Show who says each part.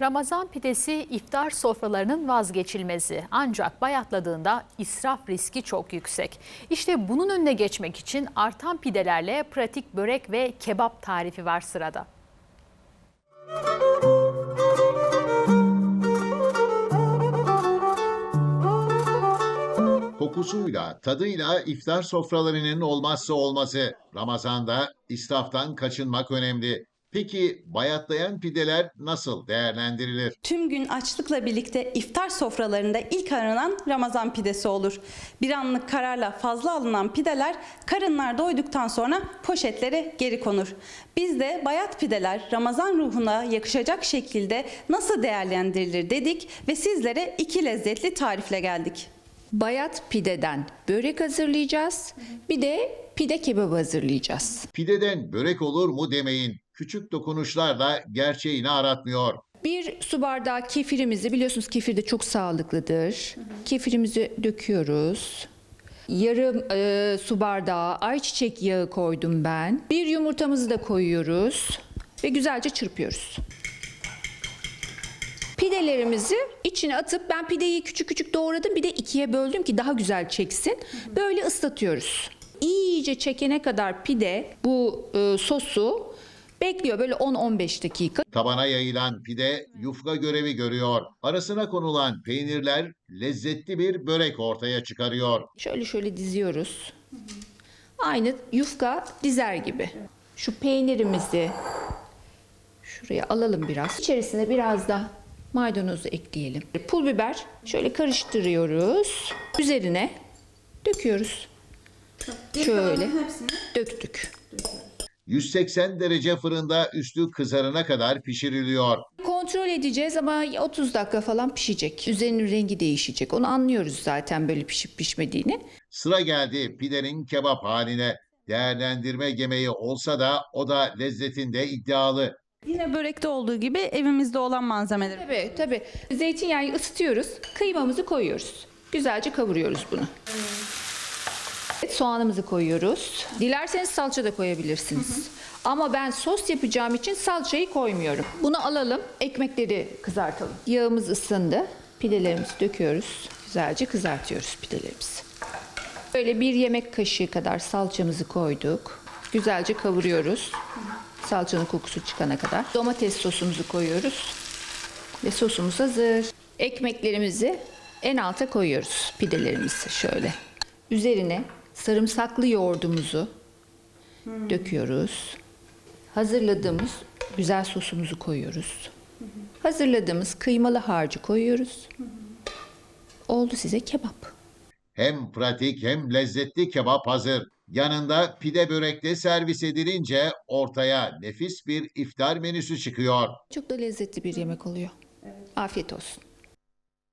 Speaker 1: Ramazan pidesi iftar sofralarının vazgeçilmezi. Ancak bayatladığında israf riski çok yüksek. İşte bunun önüne geçmek için artan pidelerle pratik börek ve kebap tarifi var sırada.
Speaker 2: Kokusuyla, tadıyla iftar sofralarının olmazsa olmazı. Ramazanda israftan kaçınmak önemli. Peki bayatlayan pideler nasıl değerlendirilir?
Speaker 3: Tüm gün açlıkla birlikte iftar sofralarında ilk aranan Ramazan pidesi olur. Bir anlık kararla fazla alınan pideler karınlar doyduktan sonra poşetlere geri konur. Biz de bayat pideler Ramazan ruhuna yakışacak şekilde nasıl değerlendirilir dedik ve sizlere iki lezzetli tarifle geldik.
Speaker 4: Bayat pideden börek hazırlayacağız. Bir de pide kebabı hazırlayacağız.
Speaker 2: Pideden börek olur mu demeyin. Küçük dokunuşlarla gerçeğini aratmıyor.
Speaker 4: Bir su bardağı kefirimizi biliyorsunuz kefir de çok sağlıklıdır. Kefirimizi döküyoruz. Yarım e, su bardağı ayçiçek yağı koydum ben. Bir yumurtamızı da koyuyoruz ve güzelce çırpıyoruz. Pidelerimizi içine atıp ben pideyi küçük küçük doğradım bir de ikiye böldüm ki daha güzel çeksin. Böyle ıslatıyoruz. İyice çekene kadar pide bu e, sosu bekliyor böyle 10-15 dakika.
Speaker 2: Tabana yayılan pide yufka görevi görüyor. Arasına konulan peynirler lezzetli bir börek ortaya çıkarıyor.
Speaker 4: Şöyle şöyle diziyoruz. Aynı yufka dizer gibi. Şu peynirimizi şuraya alalım biraz. İçerisine biraz da maydanozu ekleyelim. Pul biber şöyle karıştırıyoruz. Üzerine döküyoruz. Şöyle döktük.
Speaker 2: 180 derece fırında üstü kızarana kadar pişiriliyor.
Speaker 4: Kontrol edeceğiz ama 30 dakika falan pişecek. Üzerinin rengi değişecek. Onu anlıyoruz zaten böyle pişip pişmediğini.
Speaker 2: Sıra geldi pidenin kebap haline. Değerlendirme yemeği olsa da o da lezzetinde iddialı.
Speaker 3: Yine börekte olduğu gibi evimizde olan malzemeler.
Speaker 4: Tabii tabii. Zeytinyağı ısıtıyoruz. Kıymamızı koyuyoruz. Güzelce kavuruyoruz bunu. Soğanımızı koyuyoruz. Dilerseniz salça da koyabilirsiniz. Ama ben sos yapacağım için salçayı koymuyorum. Bunu alalım, ekmekleri kızartalım. Yağımız ısındı. Pidelerimizi döküyoruz. Güzelce kızartıyoruz pidelerimizi. Böyle bir yemek kaşığı kadar salçamızı koyduk. Güzelce kavuruyoruz. Salçanın kokusu çıkana kadar. Domates sosumuzu koyuyoruz. Ve sosumuz hazır. Ekmeklerimizi en alta koyuyoruz. Pidelerimizi şöyle. Üzerine sarımsaklı yoğurdumuzu döküyoruz. Hazırladığımız güzel sosumuzu koyuyoruz. Hazırladığımız kıymalı harcı koyuyoruz. Oldu size kebap.
Speaker 2: Hem pratik hem lezzetli kebap hazır. Yanında pide börekle servis edilince ortaya nefis bir iftar menüsü çıkıyor.
Speaker 4: Çok da lezzetli bir yemek oluyor. Afiyet olsun.